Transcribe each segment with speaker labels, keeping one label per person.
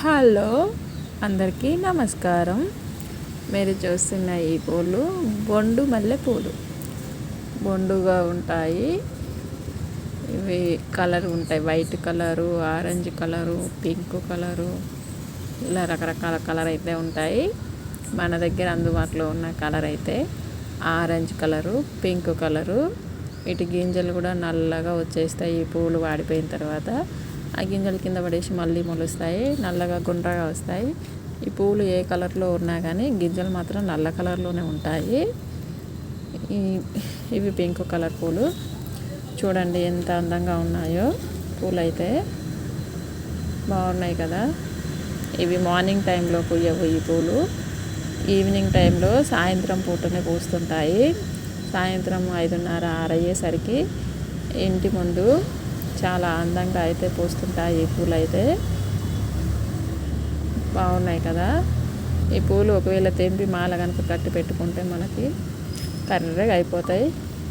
Speaker 1: Hello అందరికీ నమస్కారం. మీరు చూస్తున్న ఈ పూలు బొండు మల్లె పూలు. బొండుగా ఉంటాయి. ఇవి కలర్ ఉంటాయి. White colour orange colour pink colour ఇలా రకరకాల కలర్ అయితే ఉంటాయి. మన దగ్గర అందుబాటులో ఉన్న కలర్ అయితే ఆరెంజ్ కలరు పింక్ కలరు. వీటి గింజలు కూడా నల్లగా వచ్చేస్తాయి. ఈ పూలు వాడిపోయిన తర్వాత ఆ గింజలు కింద పడేసి మళ్ళీ మొలుస్తాయి. నల్లగా గుండ్రగా వస్తాయి. ఈ పూలు ఏ కలర్లో ఉన్నా కానీ గింజలు మాత్రం నల్ల కలర్లోనే ఉంటాయి. ఈ ఇవి పింక్ కలర్ పూలు. చూడండి ఎంత అందంగా ఉన్నాయో పూలు అయితే బాగున్నాయి కదా. ఇవి మార్నింగ్ టైంలో పూయవు ఈ పూలు. ఈవినింగ్ టైంలో సాయంత్రం పూటనే పూస్తుంటాయి. సాయంత్రం ఐదున్నర ఆరయ్యేసరికి ఇంటి ముందు చాలా అందంగా అయితే పూస్తుంటాయి ఈ పూలు అయితే బాగున్నాయి కదా. ఈ పూలు ఒకవేళ తెంపి మాల కనుక కట్టి పెట్టుకుంటే మనకి కర్రగా అయిపోతాయి.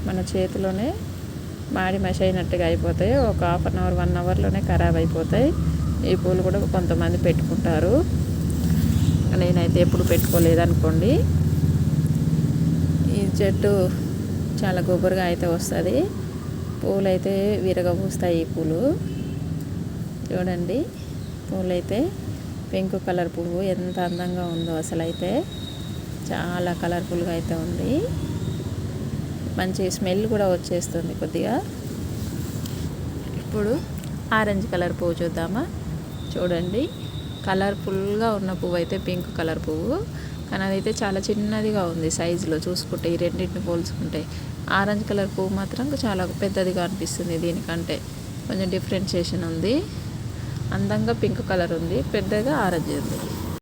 Speaker 1: మన చేతిలోనే మాడి మసి అయినట్టుగా అయిపోతాయి. ఒక హాఫ్ అన్ అవర్ వన్ అవర్లోనే ఖరాబ్ అయిపోతాయి. ఈ పూలు కూడా కొంతమంది పెట్టుకుంటారు. నేనైతే ఎప్పుడు పెట్టుకోలేదు అనుకోండి ఈ చెట్టు చాలా గొబ్బరుగా అయితే వస్తుంది. పూలు అయితే విరగబూస్తాయి ఈ పూలు. చూడండి పూలైతే పింక్ కలర్ పువ్వు ఎంత అందంగా ఉందో అసలు అయితే చాలా కలర్ఫుల్గా అయితే ఉంది. మంచి స్మెల్ కూడా వచ్చేస్తుంది కొద్దిగా. ఇప్పుడు ఆరెంజ్ కలర్ పువ్వు చూద్దామా? చూడండి కలర్ఫుల్గా ఉన్న పువ్వు అయితే పింక్ కలర్ పువ్వు. కానీ అదైతే చాలా చిన్నదిగా ఉంది సైజులో చూసుకుంటే ఈ రెండింటిని పోల్చుకుంటే. ఆరెంజ్ కలర్ పువ్వు మాత్రం చాలా పెద్దదిగా అనిపిస్తుంది దీనికంటే. కొంచెం డిఫరెన్షియేషన్ ఉంది. అందంగా పింక్ కలర్ ఉంది. పెద్దగా ఆరెంజ్ ఉంది.